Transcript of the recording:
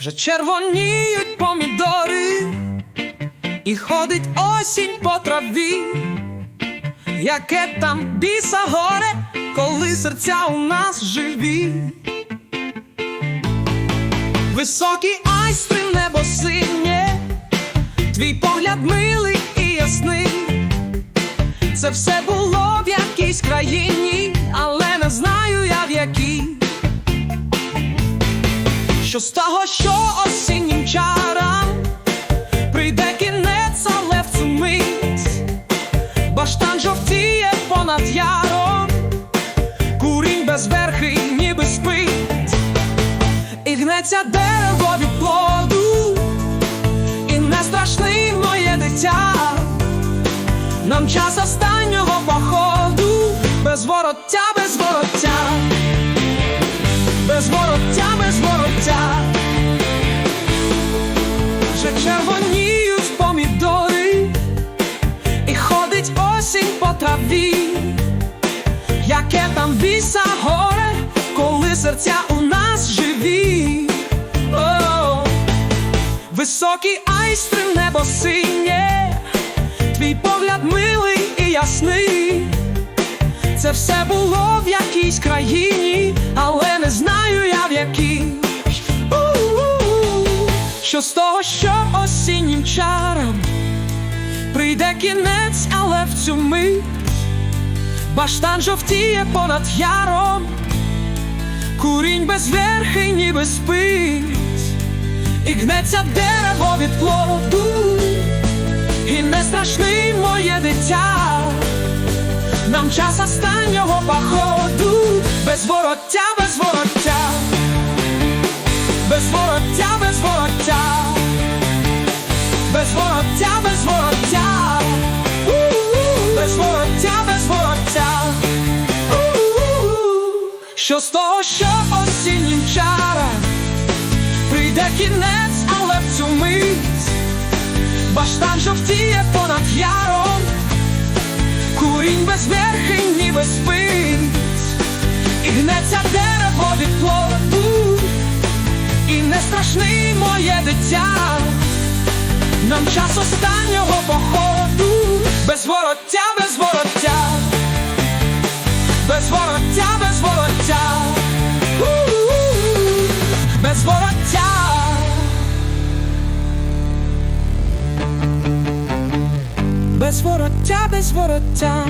Вже червоніють помідори, і ходить осінь по траві, яке там біса горе, коли серця у нас живі. Високі айстри небо синє, твій погляд милий і ясний. Це все було в якійсь країні, але не знаю я в якій. Що з того, що осіннім чарам прийде кінець, але в цю мить баштан жовтіє понад яром, курінь безверхий, ніби спить, і гнеться дерево від плоду, і не страшний моє дитя. Нам час останнього походу, без вороття, без вороття, Вже червоніють помідори, і ходить осінь по траві, яке там віса горе, коли серця у нас живі. О, високі айстри небо синє. Твій погляд милий і ясний. Це все було в якійсь країні, але не знаю я в якій. Що з того, що осіннім чарам прийде кінець, але в цю мить баштан жовтіє понад яром, курінь безверхий, ніби спить, і гнеться дерево від плоду. І не страшний моє дитя, нам час останнього походу, Що з того, що осіннім чарам прийде кінець, але в цю мить Баштан жовтіє понад яром, курінь безверхий, ніби спить, і гнеться дерево від плоду, і не страшний моє дитя, нам час останнього вороття, без вороття, без вороття. Без вороття, без вороття